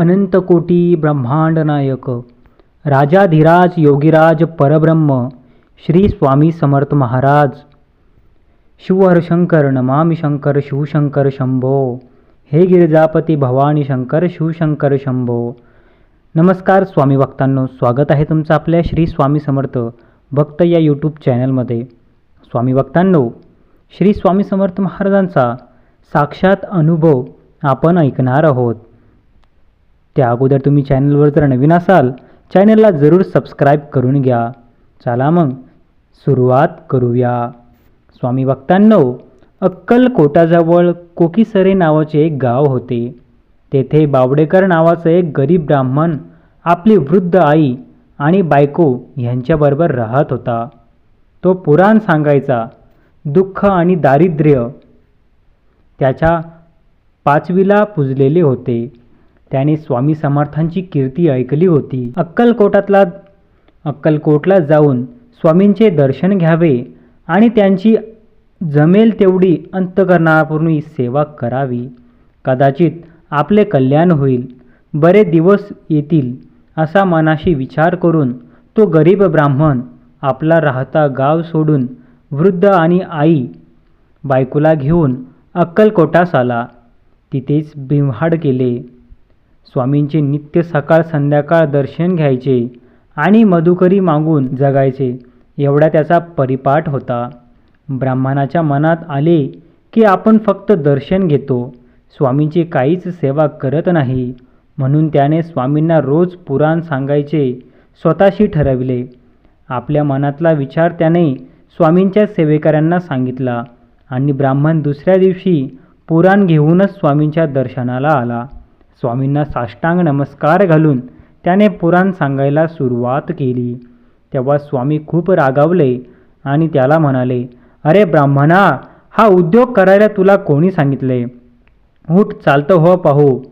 अनंतकोटी ब्रह्मांड नायक राजाधिराज योगीराज परब्रह्म श्री स्वामी समर्थ महाराज शिवहरशंकर नमामि शंकर शिवशंकर शंभो हे गिरिजापती भवानी शंकर शिवशंकर शंभो. नमस्कार स्वामी भक्तांनो स्वागत आहे तुमचं आपल्या श्री स्वामी समर्थ भक्त या यूट्यूब चॅनलमध्ये. स्वामी भक्तांनो श्री स्वामी समर्थ महाराजांचा साक्षात अनुभव आपण ऐकणार आहोत. त्या अगोदर तुम्ही चॅनलवर जर नवीन असाल चॅनलला जरूर सबस्क्राईब करून घ्या. चला मग सुरुवात करूया. स्वामी भक्तांनो अक्कलकोटाजवळ कोकीसरे नावाचे एक गाव होते. तेथे बावडेकर नावाचं एक गरीब ब्राह्मण आपली वृद्ध आई आणि बायको यांच्याबरोबर राहत होता. तो पुराण सांगायचा दुःख आणि दारिद्र्य त्याच्या पाचवीला पुजलेले होते. त्याने स्वामी समर्थांची कीर्ती ऐकली होती. अक्कलकोटातला अक्कलकोटला जाऊन स्वामींचे दर्शन घ्यावे आणि त्यांची जमेल तेवढी अंतकरणापूर्वी सेवा करावी. कदाचित आपले कल्याण होईल. बरे दिवस येतील असा मनाशी विचार करून तो गरीब ब्राह्मण आपला राहता गाव सोडून वृद्ध आणि आई बायकोला घेऊन अक्कलकोटास आला. तिथेच बिव्हाड केले. स्वामींचे नित्य सकाळ संध्याकाळ दर्शन घ्यायचे आणि मधुकरी मागून जगायचे. एवढा त्याचा परिपाठ होता. ब्राह्मणाच्या मनात आले की आपण फक्त दर्शन घेतो. स्वामींची काहीच सेवा करत नाही. म्हणून त्याने स्वामींना रोज पुराण सांगायचे स्वतःशी ठरविले. आपल्या मनातला विचार त्याने स्वामींच्या सेवेकऱ्यांना सांगितला आणि ब्राह्मण दुसऱ्या दिवशी पुराण घेऊनच स्वामींच्या दर्शनाला आला. स्वामींना साष्टांग नमस्कार घालून त्याने पुराण सांगायला सुरुवात केली. तेव्हा स्वामी खूप रागावले आणि त्याला म्हणाले अरे ब्राह्मणा हा उद्योग करायला तुला कोणी सांगितले? उठ चालतं हो पाहू.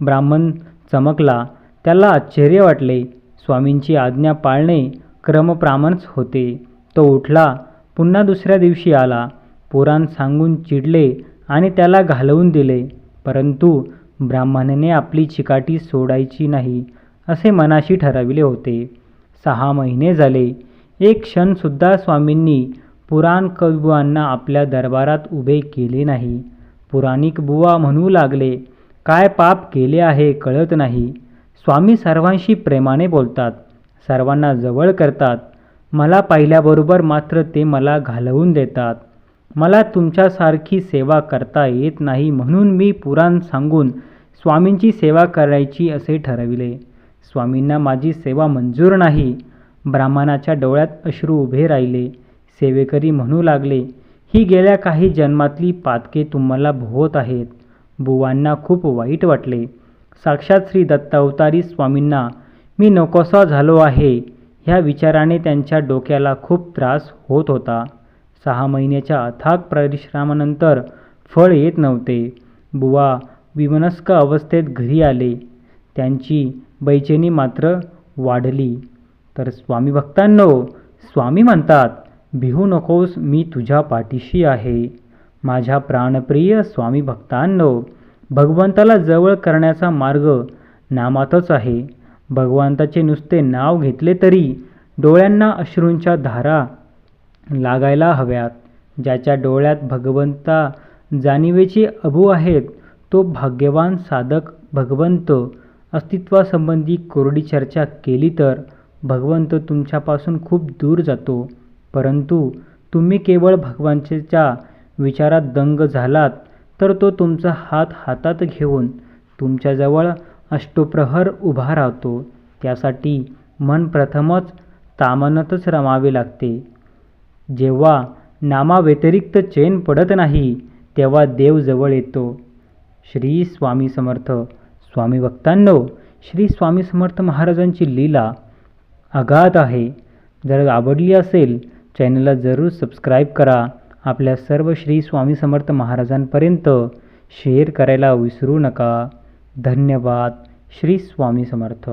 ब्राह्मण चमकला. त्याला आश्चर्य वाटले. स्वामींची आज्ञा पाळणे क्रमप्रमाणच होते. तो उठला पुन्हा दुसऱ्या दिवशी आला. पुराण सांगून चिडले आणि त्याला घालवून दिले. परंतु ब्राह्मणाने आपली चिकाटी सोडायची नाही असे मनाशी ठरविले होते. सहा महिने झाले. एक क्षणसुद्धा स्वामींनी पुराण कविबुवांना आपल्या दरबारात उभे केले नाही. पुराणिक बुवा म्हणू लागले काय पाप केले आहे कळत नाही. स्वामी सर्वांशी प्रेमाने बोलतात सर्वांना जवळ करतात. मला पाहिल्याबरोबर मात्र ते मला घालवून देतात. मला तुमच्यासारखी सेवा करता येत नाही म्हणून मी पुराण सांगून स्वामींची सेवा करायची असे ठरविले. स्वामींना माझी सेवा मंजूर नाही. ब्राह्मणाच्या डोळ्यात अश्रू उभे राहिले. सेवेकरी म्हणू लागले ही गेल्या काही जन्मातली पातके तुम्हाला भोवत आहेत. बुवांना खूप वाईट वाटले. साक्षात श्री दत्तावतारी स्वामींना मी नकोसा झालो आहे. ह्या विचाराने त्यांच्या डोक्याला खूप त्रास होत होता. सहा महिन्याच्या अथाग परिश्रमानंतर फळ येत नव्हते. बुवा विमनस्क अवस्थेत घरी आले. त्यांची बैचेनी मात्र वाढली. तर स्वामी भक्तांनो स्वामी म्हणतात भिहू नकोस मी तुझ्या पाठीशी आहे. माझ्या प्राणप्रिय स्वामी भक्तांनो भगवंताला जवळ करण्याचा मार्ग नामातच आहे. भगवंताचे नुसते नाव घेतले तरी डोळ्यांना अश्रूंच्या धारा लागायला हव्यात. ज्याच्या डोळ्यात भगवंता जाणिवेची अबू आहेत तो भाग्यवान साधक भगवंत. अस्तित्वासंबंधी कोरडी चर्चा केली तर भगवंत तुमच्यापासून खूप दूर जातो. परंतु तुम्ही केवळ भगवंताच्या विचारात दंग झालात तर तो तुमचा हात हातात घेऊन तुमच्याजवळ अष्टप्रहर उभा राहतो. त्यासाठी मन प्रथमच तामनतच रमावे लागते. जेव्हा नामाव्यतिरिक्त चैन पडत नाही तेव्हा देव जवळ येतो. श्री स्वामी समर्थ. स्वामी भक्तांनो श्री स्वामी समर्थ महाराजांची लीला अगाध आहे. जर आवडली असेल चॅनलला जरूर सबस्क्राईब करा. आपल्या सर्व श्री स्वामी समर्थ महाराजांपर्यंत शेअर करायला विसरू नका. धन्यवाद. श्री स्वामी समर्थ.